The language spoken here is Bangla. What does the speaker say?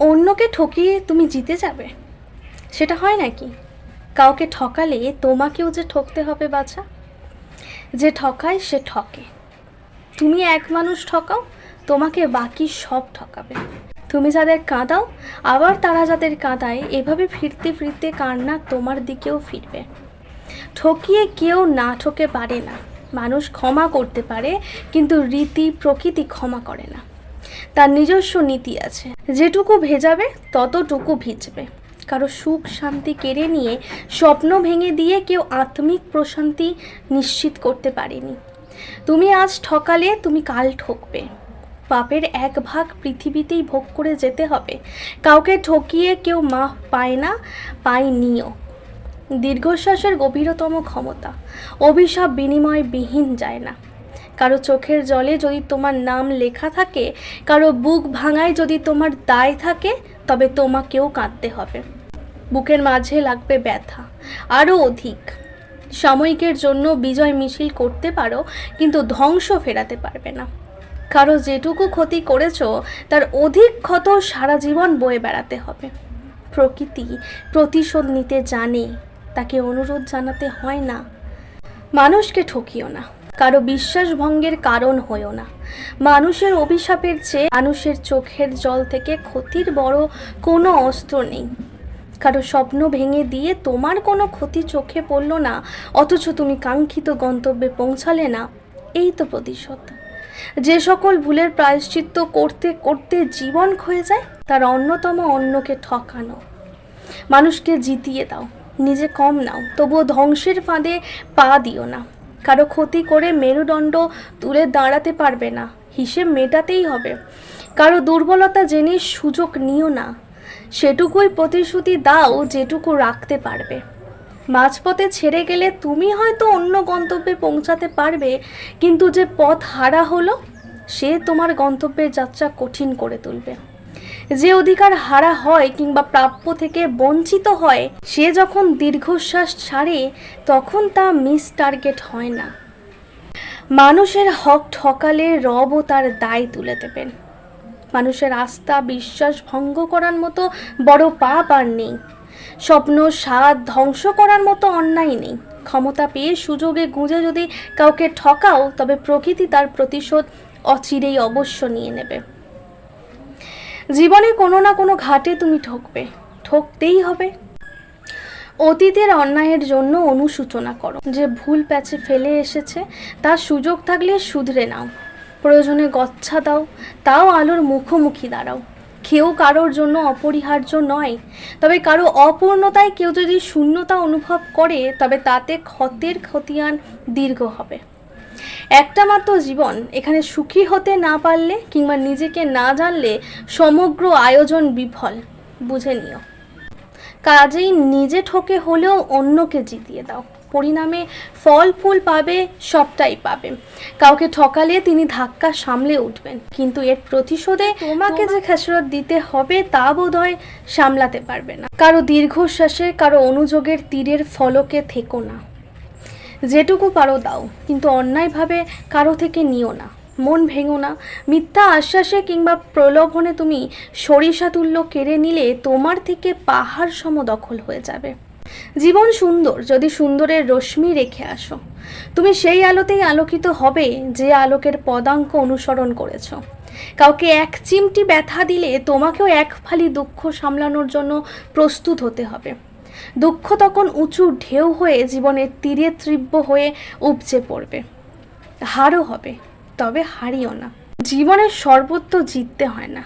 অন্যকে ঠকিয়ে তুমি জিতে যাবে? সেটা হয় নাকি? কাউকে ঠকালে তোমাকেও যে ঠকতে হবে বাছা? যে ঠকায় সে ঠকে। তুমি এক মানুষ ঠকাও, তোমাকে বাকি সব ঠকাবে। তুমি যাদের কাঁদাও, আবার তারা যাদের কাঁদায়, এভাবে ফিরতে ফিরতে কান্না তোমার দিকেও ফিরবে। ঠকিয়ে কেউ না ঠকে পারে না। মানুষ ক্ষমা করতে পারে, কিন্তু রীতি প্রকৃতি ক্ষমা করে না। তার নিজস্ব নীতি আছে। যেটুকু ভেজাবে, ততটুকু ভিজবে। কারও সুখ শান্তি কেড়ে নিয়ে স্বপ্ন ভেঙে দিয়ে কেউ আত্মিক প্রশান্তি নিশ্চিত করতে পারেনি। তুমি আজ ঠকালে, তুমি কাল ঠকবে। পাপের এক ভাগ পৃথিবীতেই ভোগ করে যেতে হবে। কাউকে ঠকিয়ে কেউ মাফ পায় না পায়নিও দীর্ঘশ্বাসের গভীরতম ক্ষমতা। অভিশাপ বিনিময় বিহীন যায় না। কারও চোখের জলে যদি তোমার নাম লেখা থাকে, কারও বুক ভাঙায় যদি তোমার দায় থাকে, তবে তোমাকেও কাঁদতে হবে। বুকের মাঝে লাগবে ব্যথা আরও অধিক। সাময়িকের জন্য বিজয় মিছিল করতে পারো, কিন্তু ধ্বংস ফেরাতে পারবে না। কারও যেটুকু ক্ষতি করেছ, তার অধিক ক্ষত সারা জীবন বয়ে বেড়াতে হবে। প্রকৃতি প্রতিশোধ নিতে জানে, তাকে অনুরোধ জানাতে হয় না। মানুষকে ঠকিও না। কারও বিশ্বাস ভঙ্গের কারণ হয়েও না। মানুষের অভিশাপের চেয়ে মানুষের চোখের জল থেকে ক্ষতির বড় কোনো অস্ত্র নেই। কারও স্বপ্ন ভেঙে দিয়ে তোমার কোনো ক্ষতি চোখে পড়ল না, অথচ তুমি কাঙ্ক্ষিত গন্তব্যে পৌঁছালে না, এই তো প্রতিশোধ। যে সকল ভুলের প্রায়শ্চিত্ত করতে করতে জীবন ক্ষয়ে যায়, তার অন্যতম অন্যকে ঠকানো। মানুষকে জিতিয়ে দাও, নিজে কম নাও, তবুও ধ্বংসের ফাঁদে পা দিও না। কারও ক্ষতি করে মেরুদণ্ড তুলে দাঁড়াতে পারবে না। হিসেব মেটাতেই হবে। কারও দুর্বলতা জেনে সুযোগ নিও না। সেটুকুই প্রতিশ্রুতি দাও যেটুকু রাখতে পারবে। মাঝপথে ছেড়ে গেলে তুমি হয়তো অন্য গন্তব্যে পৌঁছাতে পারবে, কিন্তু যে পথ হারা হলো, সে তোমার গন্তব্যের যাত্রা কঠিন করে তুলবে। যে অধিকার হারা হয় কিংবা প্রাপ্য থেকে বঞ্চিত হয়, সে যখন দীর্ঘশ্বাস ছাড়ে, তখন তা মিস টার্গেট হয় না। মানুষের হক ঠকালে রবও তার দায় তুলে দেবেন। মানুষের আস্থা, বিশ্বাস ভঙ্গ করার মতো বড় পাপ আর নেই। স্বপ্ন, স্বাদ ধ্বংস করার মতো অন্যায় নেই। ক্ষমতা পেয়ে সুযোগে গুঁজে যদি কাউকে ঠকাও, তবে প্রকৃতি তার প্রতিশোধ অচিরেই অবশ্য নিয়ে নেবে। জীবনে কোনো না কোনো ঘাটে তুমি ঠকবে। ঠকতেই হবে। অতীতের অন্যায়ের জন্য অনুসূচনা করো। যে ভুল প্যাচে ফেলে এসেছে, তার সুযোগ থাকলে শুধরে নাও। প্রয়োজনে গচ্ছা দাও, তাও আলোর মুখোমুখি দাঁড়াও। কেউ কারোর জন্য অপরিহার্য নয়, তবে কারও অপূর্ণতায় কেউ যদি শূন্যতা অনুভব করে, তবে তাতে ক্ষতের খতিয়ান দীর্ঘ হবে। একটা মাত্র জীবন এখানে সুখী হতে না পারলে কিংবা নিজেকে না জানলে সমগ্র আয়োজন বিফল, বুঝে নিও। কাজেই নিজে ঠকে হলেও অন্যকে জিতিয়ে দাও। পরিণামে ফল ফুল পাবে, সবটাই পাবে। কাউকে ঠকালে তিনি ধাক্কা সামলে উঠবেন। কিন্তু এর প্রতিশোধে তোমাকে যে খেসরত দিতে হবে তা বোধহয় সামলাতে পারবে না। কারও দীর্ঘশ্বাসে, কারও অনুযোগের তীরের ফলকে থেকো না। যেটুকু পারো দাও, কিন্তু অন্যায়ভাবে কারও থেকে নিও না। মন ভেঙো না। মিথ্যা আশ্বাসে কিংবা প্রলোভনে তুমি সরিষা তুল্য কেড়ে নিলে তোমার থেকে পাহাড় সম দখল হয়ে যাবে। জীবন সুন্দর, যদি সুন্দরের রশ্মি রেখে আসো। তুমি সেই আলোতেই আলোকিত হবে যে আলোকের পদাঙ্ক অনুসরণ করেছ। কাউকে এক চিমটি ব্যথা দিলে তোমাকেও এক ফালি দুঃখ সামলানোর জন্য প্রস্তুত হতে হবে। দুঃখ তখন উঁচু ঢেউ হয়ে জীবনের তীরে তীব্র হয়ে উপচে পড়বে। হারও হবে, তবে হারিও না। জীবনের সর্বত্র জিততে হয় না।